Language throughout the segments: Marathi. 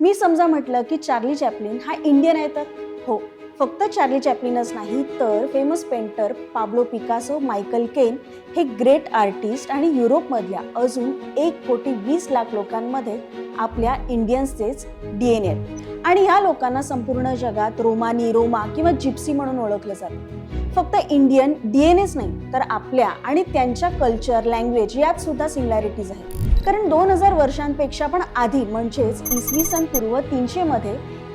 मी समजा म्हटलं की चार्ली चॅपलिन हा इंडियन आहे तर? हो. फक्त चार्ली चॅपलिनच नाही तर famous painter Pablo Picasso Michael Caine हे ग्रेट आर्टिस्ट आणि युरोपमधल्या अजून एक कोटी वीस लाख लोकांमध्ये आपल्या इंडियन्सचेच डी एन आहेत. आणि या लोकांना संपूर्ण जगात रोमानी रोमा किंवा जिप्सी म्हणून ओळखलं जातं. फक्त इंडियन डी एन एच नाही तर आपल्या आणि त्यांच्या कल्चर लँग्वेज यात सुद्धा सिमिलॅरिटीज आहेत. कारण दोन हजार वर्षांपेक्षा पण आधी म्हणजेच इसवी सन पूर्व तीनशे मध्ये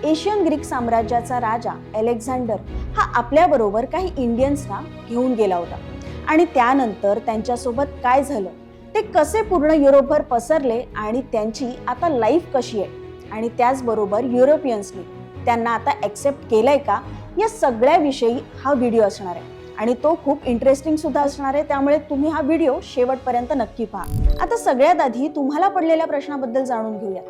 एशियन ग्रीक साम्राज्याचा राजा अलेक्झांडर हा आपल्याबरोबर काही इंडियन्सना घेऊन गेला होता. आणि त्यानंतर त्यांच्यासोबत काय झालं? ते कसे पूर्ण युरोपभर पसरले आणि त्यांची आता लाईफ कशी आहे? आणि त्याचबरोबर युरोपियन्सनी त्यांना आता ॲक्सेप्ट केलंय का? या सगळ्याविषयी हा व्हिडिओ असणार आहे. आणि तो खूप इंटरेस्टिंग सुद्धा असणार आहे. त्यामुळे तुम्ही हा व्हिडिओ शेवटपर्यंत नक्की पहा. आता सगळ्यात आधी तुम्हाला पडलेल्या प्रश्नाबद्दल जाणून घेऊया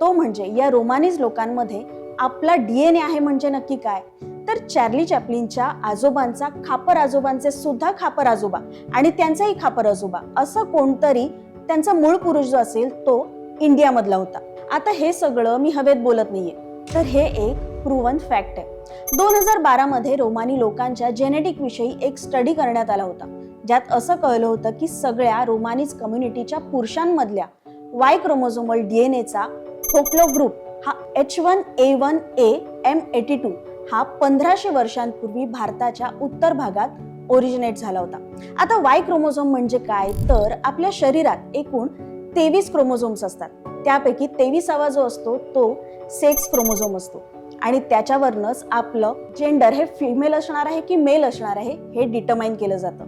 तो म्हणजे या रोमानीज लोकांमध्ये आपला डीएनए आहे म्हणजे नक्की काय? तर चार्ली चॅपलिनच्या आजोबांचा खापर आजोबांचे सुद्धा खापर आजोबा आणि त्यांचाही खापर आजोबा. असं कोणतरी त्यांचा मूळ पुरुष जो असेल तो इंडियामधला होता. आता हे सगळं मी हवेत बोलत नाहीये. तर हे एक प्रूवन फॅक्ट आहे. दोन हजार बारा मध्ये रोमानी लोकांच्या जेनेटिक विषयी एक स्टडी करण्यात आला होता. ज्यात असं कळलं होतं की सगळ्या रोमानीज कम्युनिटीच्या पुरुषांमधल्या वाय क्रोमोझोमल डीएनएचा फोक्लो ग्रुप हा H one A one A M eighty two हा पंधराशे वर्षांपूर्वी भारताच्या उत्तर भागात ओरिजिनेट झाला होता. आता वाय क्रोमोझोम म्हणजे काय? तर आपल्या शरीरात एकूण तेवीस क्रोमोझोम्स असतात. त्यापैकी तेविसावा जो असतो तो सेक्स क्रोमोझोम असतो. आणि त्याच्यावरनच आपलं जेंडर हे फिमेल असणार आहे की मेल असणार आहे हे डिटर्माइन केलं जातं.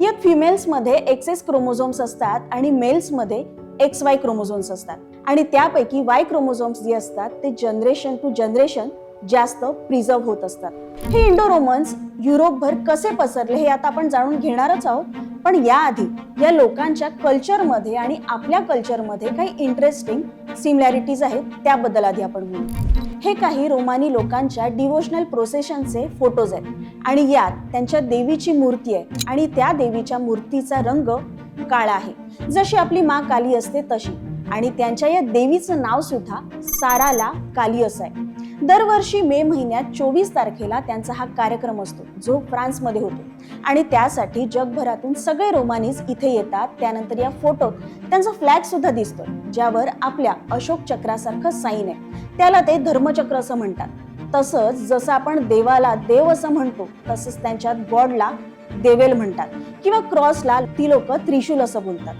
यात फिमेल्समध्ये एक्सेस क्रोमोझोम्स असतात आणि मेल्समध्ये एक्स वाय क्रोमोझोम्स असतात. आणि त्यापैकी वाय क्रोमोझोम्स जे असतात ते जनरेशन टू जनरेशन जास्त प्रिझर्व होत असतात. हे इंडो रोमन्स युरोपभर कसे पसरले हे आता आपण जाणून घेणारच आहोत. पण याआधी या लोकांच्या कल्चरमध्ये आणि आपल्या कल्चरमध्ये काही इंटरेस्टिंग सिमिलॅरिटीज आहेत त्याबद्दल आधी आपण बोलू. हे काही रोमानी लोकांच्या डिवोशनल प्रोसेशनचे फोटोज आहेत. आणि यात त्यांच्या देवीची मूर्ती आहे आणि त्या देवीच्या मूर्तीचा रंग काळा आहे. जशी आपली माँ काली असते तशी. आणि त्यांच्या या देवीचं नाव सुद्धा साराला काली असं आहे. दरवर्षी मे महिन्यात चोवीस तारखेला त्यांचा हा कार्यक्रम असतो जो फ्रान्समध्ये होतो. आणि त्यासाठी जगभरातून सगळे रोमानीज इथे येतात त्यानंतर या फोटोत त्यांचा फ्लॅग सुद्धा दिसतो ज्यावर आपल्या अशोक चक्रासारखं साईन आहे. त्याला ते धर्मचक्र असं म्हणतात. तसंच जसं आपण देवाला देव असं म्हणतो तसंच त्यांच्यात गॉडला देवेल म्हणतात किंवा क्रॉसला ती लोक त्रिशूल असं बोलतात.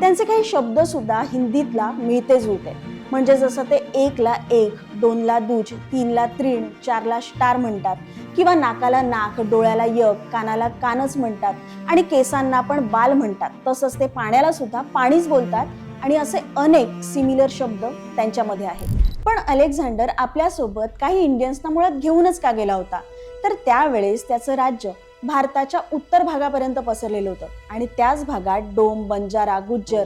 त्यांचे काही शब्द सुद्धा हिंदीतला मिळते जुळते म्हणजे जसं ते एकला एक दोनला दूज तीनला त्रीण चारला स्टार म्हणतात. किंवा नाकाला नाक डोळ्याला यक कानाला कानच म्हणतात. आणि केसांना पण बाल म्हणतात. तसंच ते पाण्याला सुद्धा पाणीच बोलतात. आणि असे अनेक सिमिलर शब्द त्यांच्यामध्ये आहेत. पण अलेक्झांडर आपल्यासोबत काही इंडियन्सना मुळात घेऊनच का गेला होता? तर त्यावेळेस त्याचं राज्य भारताच्या उत्तर भागापर्यंत पसरलेलं होतं. आणि त्याच भागात डोम बंजारा गुज्जर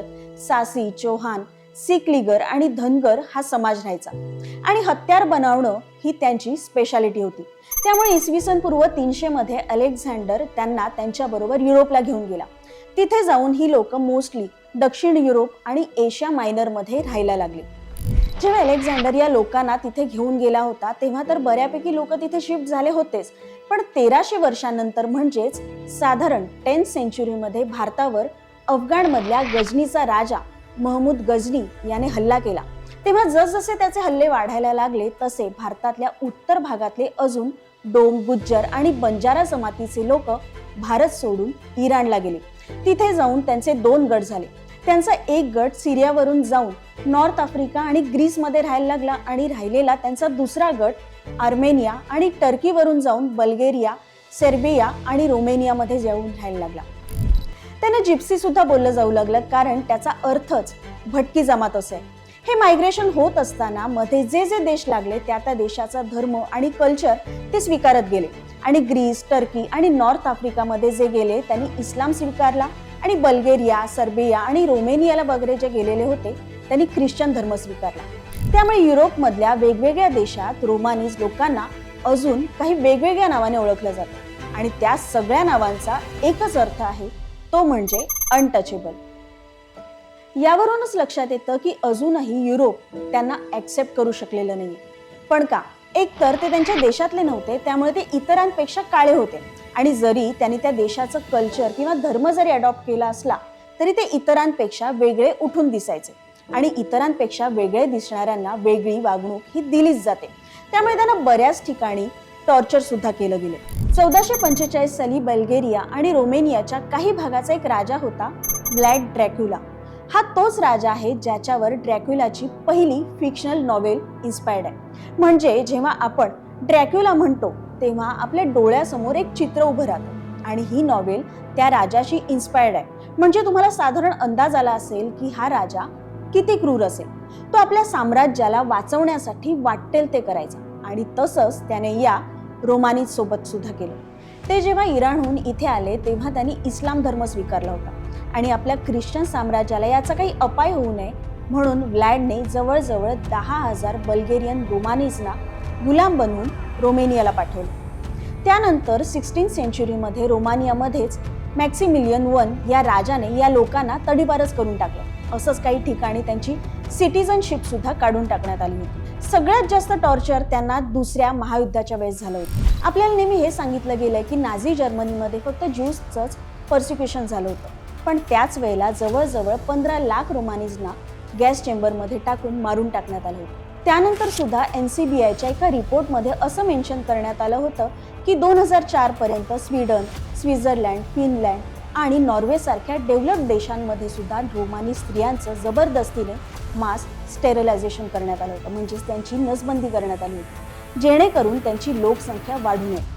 सासी चौहान सिकलिगर आणि धनगर हा समाज राहायचा. आणि हत्यार बनवणं ही त्यांची स्पेशालिटी होती. त्यामुळे इसवी सन पूर्व तीनशे मध्ये अलेक्झांडर त्यांना त्यांच्याबरोबर युरोपला घेऊन गेला. तिथे जाऊन ही लोक मोस्टली दक्षिण युरोप आणि एशिया मायनरमध्ये राहायला लागली. जेव्हा अलेक्झांडर या लोकांना तिथे घेऊन गेला होता तेव्हा तर बऱ्यापैकी लोक तिथे शिफ्ट झाले होतेच. पण तेराशे वर्षांनंतर म्हणजेच साधारण टेन्थ सेंचुरीमध्ये भारतावर अफगाणमधल्या गजनीचा राजा महमूद गजनी याने हल्ला केला. तेव्हा जसजसे त्याचे हल्ले वाढायला लागले तसे भारतातल्या उत्तर भागातले अजून डोम गुज्जर आणि बंजारा जमातीचे लोक भारत सोडून इराणला गेले. तिथे जाऊन त्यांचे दोन गट झाले. त्यांचा एक गट सिरियावरून जाऊन नॉर्थ आफ्रिका आणि ग्रीसमध्ये राहायला लागला आणि राहिलेला त्यांचा दुसरा गट आर्मेनिया आणि टर्कीवरून जाऊन बल्गेरिया सेर्बिया आणि रोमेनियामध्ये जाऊन राहायला लागला. त्यांना जिप्सी सुद्धा बोललं जाऊ लागलं कारण त्याचा अर्थच भटकी जमात असे. हे मायग्रेशन होत असताना मध्ये जे जे देश लागले त्या त्या देशाचा धर्म आणि कल्चर ते स्वीकारत गेले. आणि ग्रीस टर्की आणि नॉर्थ आफ्रिकामध्ये जे गेले त्यांनी इस्लाम स्वीकारला आणि बल्गेरिया सर्बिया आणि रोमेनियाला वगैरे जे गेलेले होते त्यांनी ख्रिश्चन धर्म स्वीकारला. त्यामुळे युरोपमधल्या वेगवेगळ्या देशात रोमानीज लोकांना अजून काही वेगवेगळ्या नावाने ओळखलं जातं. आणि त्या सगळ्या नावांचा एकच अर्थ आहे तो म्हणजे अनटचेबल यावरूनच लक्षात येतं की अजूनही युरोप त्यांना ॲक्सेप्ट करू शकलेलं नाही पण का? एक तर ते त्यांच्या देशातले नव्हते त्यामुळे ते इतरांपेक्षा काळे होते. आणि जरी त्यांनी त्या देशाचं कल्चर किंवा धर्म जरी अडॉप्ट केला असला तरी ते इतरांपेक्षा वेगळे उठून दिसायचे. आणि इतरांपेक्षा वेगळे दिसणाऱ्यांना वेगळी वागणूक ही दिलीच जाते. त्यामुळे त्यांना बऱ्याच ठिकाणी टॉर्चर सुद्धा केलं गेलं. चौदाशे पंचेचाळीस साली बल्गेरिया आणि रोमेनियाच्या काही भागाचा एक राजा होता ब्लॅड ड्रॅक्युला. हा तोच राजा आहे ज्याच्यावर ड्रॅक्युलाची पहिली फिक्शनल नॉवेल इन्स्पायर्ड आहे. म्हणजे जेव्हा आपण ड्रॅक्युला म्हणतो तेव्हा आपल्या डोळ्यासमोर एक चित्र उभं राहतं आणि ही नॉवेल त्या राजाशी इन्स्पायर्ड आहे. म्हणजे तुम्हाला साधारण अंदाज आला असेल की हा राजा किती क्रूर असेल. तो आपल्या साम्राज्याला वाचवण्यासाठी वाटेल ते करायचा आणि तसंच त्याने या रोमानीत सोबत सुद्धा केलं. ते जेव्हा इराणहून इथे आले तेव्हा त्यांनी इस्लाम धर्म स्वीकारला होता. आणि आपल्या ख्रिश्चन साम्राज्याला याचा काही अपाय होऊ नये म्हणून व्लॅडने जवळजवळ दहा हजार बल्गेरियन रोमानीजना गुलाम बनवून रोमेनियाला पाठवलं. त्यानंतर सिक्स्टीन सेंचुरीमध्ये रोमानियामध्येच मॅक्सिमिलियन वन या राजाने या लोकांना तडीपारच करून टाकलं. असंच काही ठिकाणी त्यांची सिटिझनशिपसुद्धा काढून टाकण्यात आली होती. सगळ्यात जास्त टॉर्चर त्यांना दुसऱ्या महायुद्धाच्या वेळेस झालं होतं. आपल्याला नेहमी हे सांगितलं गेलंय की नाझी जर्मनीमध्ये फक्त ज्यूसचंच पर्सिक्युशन झालं होतं. पण त्याच वेळेला जवळजवळ पंधरा लाख रोमानीजना गॅस चेंबरमध्ये टाकून मारून टाकण्यात आलं होतं. त्यानंतर सुद्धा एन सी बी आयच्या एका रिपोर्टमध्ये असं मेन्शन करण्यात आलं होतं की दोन हजार चारपर्यंत स्वीडन स्वित्झर्लंड फिनलँड आणि नॉर्वेसारख्या डेव्हलप देशांमध्ये सुद्धा रोमानी स्त्रियांचं जबरदस्तीने मास स्टेरिलायझेशन करण्यात आलं होतं. म्हणजेच त्यांची नसबंदी करण्यात आली होती. जेणेकरून त्यांची लोकसंख्या वाढू नये.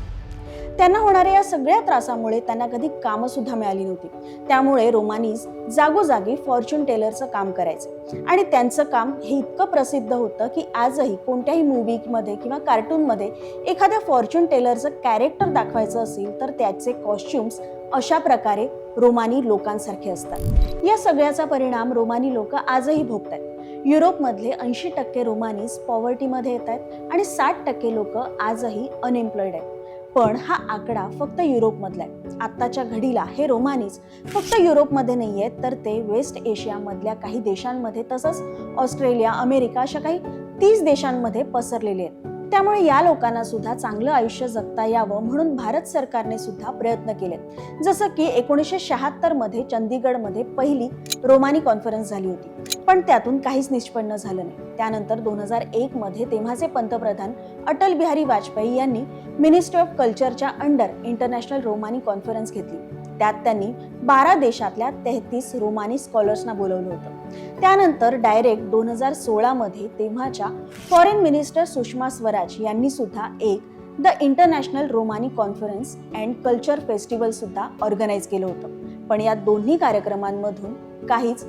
त्यांना होणाऱ्या या सगळ्या त्रासामुळे त्यांना कधी कामंसुद्धा मिळाली नव्हती. त्यामुळे रोमानीज जागोजागी फॉर्च्यून टेलरचं काम करायचं. आणि त्यांचं काम हे इतकं प्रसिद्ध होतं की आजही कोणत्याही मूवीमध्ये किंवा कार्टूनमध्ये एखाद्या फॉर्च्यून टेलरचं कॅरेक्टर दाखवायचं असेल तर त्याचे कॉस्ट्युम्स अशा प्रकारे रोमानी लोकांसारखे असतात. या सगळ्याचा परिणाम रोमानी लोक आजही भोगतात युरोपमधले ऐंशी टक्के रोमानीज पॉवर्टीमध्ये येत आहेत आणि साठ टक्के लोक आजही अनएम्प्लॉईड आहेत. पण हा आकडा फक्त युरोपमधला आहे. आत्ताच्या घडीला हे रोमानीज फक्त युरोपमध्ये नाही आहेत तर ते वेस्ट एशियामधल्या काही देशांमध्ये तसंच ऑस्ट्रेलिया अमेरिका अशा काही तीस देशांमध्ये पसरलेले आहेत. त्यामुळे या लोकांना सुद्धा चांगलं आयुष्य जगता यावं म्हणून भारत सरकारने सुद्धा प्रयत्न केले जसं की एकोणीसशे शहात्तरमध्ये चंदीगडमध्ये पहिली रोमानी कॉन्फरन्स झाली होती. पण त्यातून काहीच निष्पन्न झालं नाही. त्यानंतर दोन हजार एक मध्ये तेव्हाचे पंतप्रधान अटल बिहारी वाजपेयी यांनी मिनिस्ट्री ऑफ कल्चरच्या अंडर इंटरनॅशनल रोमानी कॉन्फरन्स घेतली. त्यात त्यांनी बारा देशातल्या तेहतीस रोमानी स्कॉलर्सना बोलवलं होतं. त्यानंतर डायरेक्ट दोन हजार सोळामध्ये तेव्हाच्या फॉरेन मिनिस्टर सुषमा स्वराज यांनी सुद्धा एक the international Romani conference and culture festival सुद्धा ऑर्गनाईज केलं होतं. पण या दोन्ही कार्यक्रमांमधून काहीच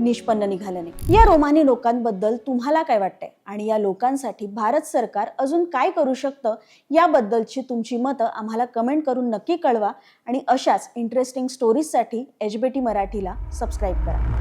निष्पन्न निघालं नाही. या रोमानी लोकांबद्दल तुम्हाला काय वाटतंय? आणि या लोकांसाठी भारत सरकार अजून काय करू शकतं? याबद्दलची तुमची मतं आम्हाला कमेंट करून नक्की कळवा आणि अशाच इंटरेस्टिंग स्टोरीजसाठी एच बी टी मराठीला सबस्क्राईब करा.